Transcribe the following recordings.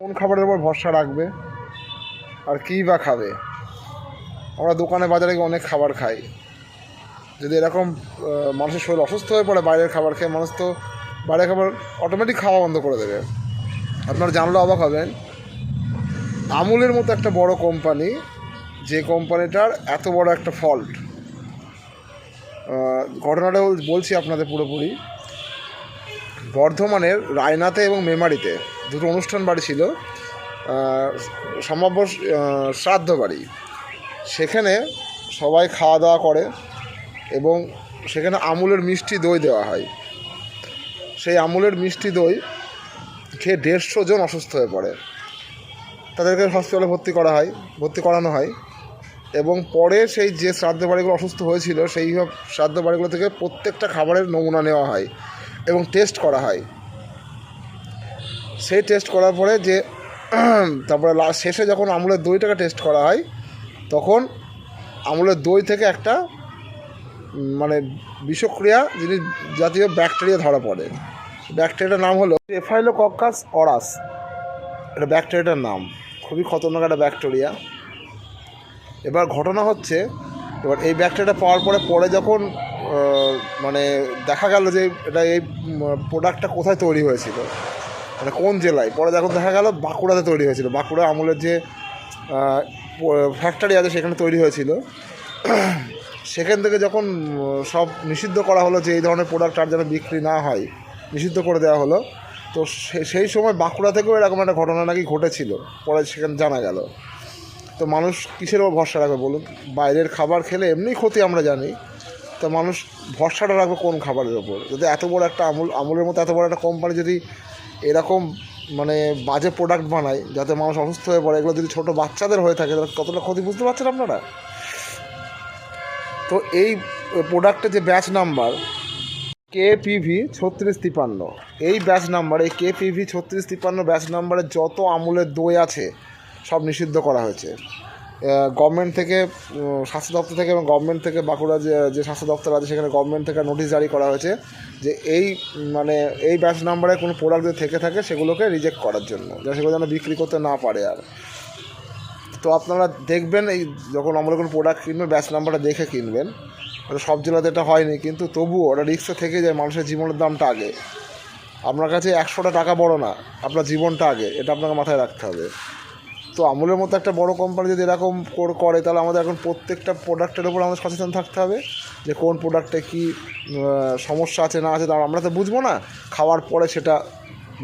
কোন খাবারের উপর ভরসা রাখবে আর কী বা খাবে? আমরা দোকানে বাজারে গিয়ে অনেক খাবার খাই। যদি এরকম মানুষের শরীর অসুস্থ হয়ে পড়ে বাইরের খাবার খেয়ে, মানুষ তো বাইরের খাবার অটোমেটিক খাওয়া বন্ধ করে দেবে। আপনারা জানলে অবাক হবেন, আমুলের মতো একটা বড় কোম্পানি যে কোম্পানিটার এত বড় একটা ফল্ট ঘটনাটা বলছি আপনাদের পুরোপুরি। বর্ধমানের রায়নাতে এবং মেমারিতে। দুটো অনুষ্ঠান বাড়ি ছিল। সম্ভাব্য শ্রাদ্ধ বাড়ি। সেখানে সবাই খাওয়া দাওয়া করে এবং সেখানে আমুলের মিষ্টি দই দেওয়া হয়। সেই আমুলের মিষ্টি দই খেয়ে দেড়শো জন অসুস্থ হয়ে পড়ে। তাদেরকে হসপিটালে ভর্তি করা হয়, ভর্তি করানো হয় এবং পরে সেই যে শ্রাদ্ধ বাড়িগুলো অসুস্থ হয়েছিল, সেই সব শ্রাদ্ধ বাড়িগুলো থেকে প্রত্যেকটা খাবারের নমুনা নেওয়া হয়। এবং টেস্ট করা হয়। সেই টেস্ট করার পরে যে তারপরে শেষে যখন আমুলের দইটাকে টেস্ট করা হয়, তখন আমুলের দই থেকে একটা মানে বিষক্রিয়া জিনিস জাতীয় ব্যাকটেরিয়া ধরা পড়ে। ব্যাকটেরিয়াটার নাম হলো এফাইলো কক্কাস অরাস এটা ব্যাকটেরিয়াটার নাম। খুবই খতরনাক একটা ব্যাকটেরিয়া এবার ঘটনা হচ্ছে, এবার এই ব্যাকটেরিয়াটা পাওয়ার পরে পরে যখন মানে দেখা গেল যে এটা এই প্রোডাক্টটা কোথায় তৈরি হয়েছিল। মানে কোন জেলায়? পরে যখন দেখা গেল বাঁকুড়াতে তৈরি হয়েছিল। বাঁকুড়া আমলের যে ফ্যাক্টরি আছে সেখানে তৈরি হয়েছিল। সেখান থেকে যখন সব নিষিদ্ধ করা হলো যে এই ধরনের প্রোডাক্ট আর যেন বিক্রি না হয়, নিষিদ্ধ করে দেওয়া হলো, তো সেই সময় বাঁকুড়া থেকেও এরকম একটা ঘটনা নাকি ঘটেছিল। পরে সেখানে জানা গেল। তো মানুষ কিসের ওপর ভরসা রাখবে বলুন? বাইরের খাবার খেলে এমনি ক্ষতি আমরা জানি। তো মানুষ ভরসাটা রাখবে কোন খাবারের ওপর? যদি এত বড় একটা আমুল, আমুলের মতো এত বড় একটা কোম্পানি যদি এরকম মানে বাজে প্রোডাক্ট বানায়, যাতে মানুষ অসুস্থ হয়ে পড়ে, এগুলো যদি ছোটো বাচ্চাদের হয়ে থাকে, তাহলে কতটা ক্ষতি বুঝতে পারছেন আপনারা? তো এই প্রোডাক্টের যে ব্যাচ নাম্বার কে পিভি ছত্রিশ তিপান্ন। এই ব্যাচ নাম্বার এই কে পিভি ছত্রিশ তিপান্ন ব্যাচ নাম্বারে যত আমুলের দই আছে, সব নিষিদ্ধ করা হয়েছে। গভর্নমেন্ট থেকে স্বাস্থ্য দপ্তর থেকে এবং গভর্নমেন্ট থেকে বাঁকুড়া যে যে স্বাস্থ্য দপ্তর আছে, সেখানে গভর্নমেন্ট থেকে নোটিশ জারি করা হয়েছে যে এই মানে এই ব্যাচ নাম্বারে কোনো প্রোডাক্ট যদি থেকে থাকে, সেগুলোকে রিজেক্ট করার জন্য যা সেগুলো যেন বিক্রি করতে না পারে আর। তো আপনারা দেখবেন এই যখন আমরা কোনো প্রোডাক্ট কিনবেন ব্যাচ নাম্বারটা দেখে কিনবেন। সব জেলাতে এটা হয়নি, কিন্তু তবুও ওটা রিক্সে থেকে যায় মানুষের জীবনের দামটা আগে। আপনার কাছে একশোটা টাকা বড় না, আপনার জীবনটা আগে, এটা আপনাকে মাথায় রাখতে হবে। তো আমুলের মতো একটা বড় কোম্পানি যদি এরকম কর- তাহলে আমাদের এখন প্রত্যেকটা প্রোডাক্টের উপর আমাদের সচেতন থাকতে হবে যে কোন প্রোডাক্টে কী সমস্যা আছে, না আছে। তা আমরা তো বুঝব না, খাওয়ার পরে সেটা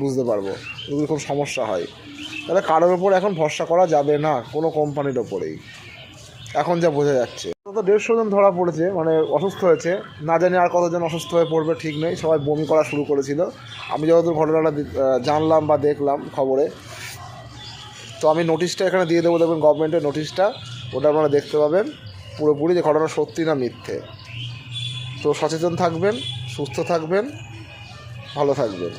বুঝতে পারব, যদি কোনো সমস্যা হয়। তাহলে কারোর ওপর এখন ভরসা করা যাবে না, কোনো কোম্পানির ওপরেই এখন যা বোঝা যাচ্ছে। তো দেড়শো জন ধরা পড়েছে মানে অসুস্থ হয়েছে। না জানি আর কতজন অসুস্থ হয়ে পড়বে, ঠিক নেই। সবাই বমি করা শুরু করেছিল। আমি যতদূর ঘটনাটা জানলাম বা দেখলাম খবরে তো আমি নোটিশটা এখানে দিয়ে দেবো দেখবেন গভর্নমেন্টের নোটিশটা ওটা আপনারা দেখতে পাবেন। পুরোপুরি যে ঘটনা সত্যি না মিথ্যে। তো সচেতন থাকবেন, সুস্থ থাকবেন, ভালো থাকবেন।